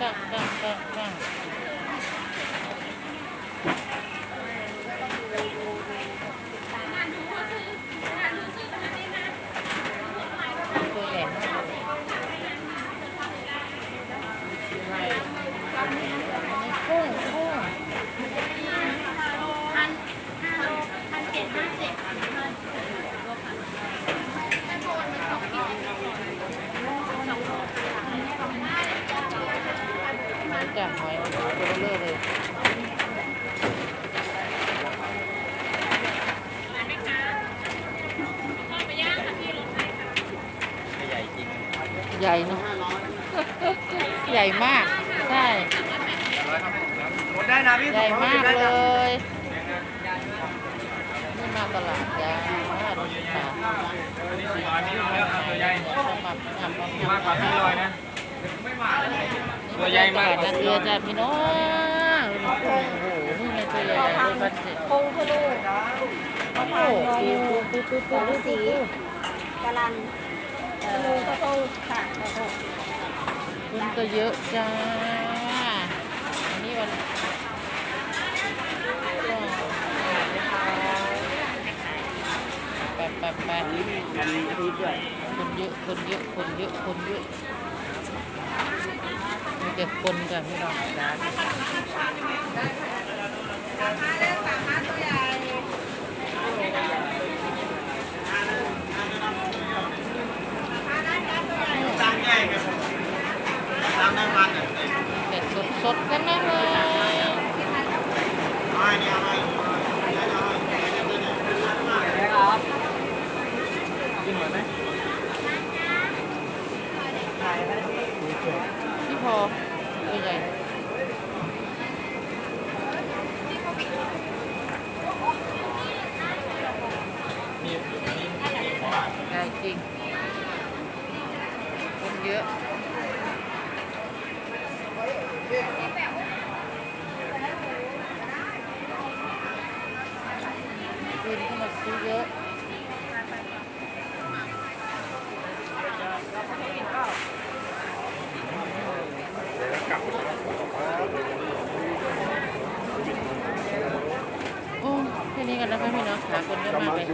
ก้างก้างก้างก้างตัวใหญ่มากเลยอะไรนี่กุ้งกุ้ง พันห้าโลพันเจ็ดห้าสิบ มา จากหอยตัวเบลอเลยใหญ่จริงใหญ่เนอะใหญ่มาก ใช่หมดได้นะพี่ใหญ่มากได้เลนะยนี่มาตลาดจ้าดูสิค่ะร้อยพี่ร้อยเอาตัวใหญ่มาทำมาทำมากกว่าพี่ร้อยนะตัว ใหญ่มากนะเตียจ้าพี่น้องโอ้โหนี่ไงตัวใหญ่เลยพันเจ็ดพงพะโล้โอ้โหปูปูปูปูปูปูกะลันกะลูกระทงค่ะกระทงคุณก็เยอะจ้าอันนี้วันแปดแปดแปดคนเยอะคนเยอะคนเยอะคนเยอะ มีแต่คนจ้ะพี่น้องจ้าแต่สดๆกันนะเลยพี่พอตัวใหญ่ ใหญ่จ ริงคนเยอะคนเข้ามาซื้อเยอะโอ้แค่นี้กันนะคะพี่เนาะหาคนเยอะมากเลย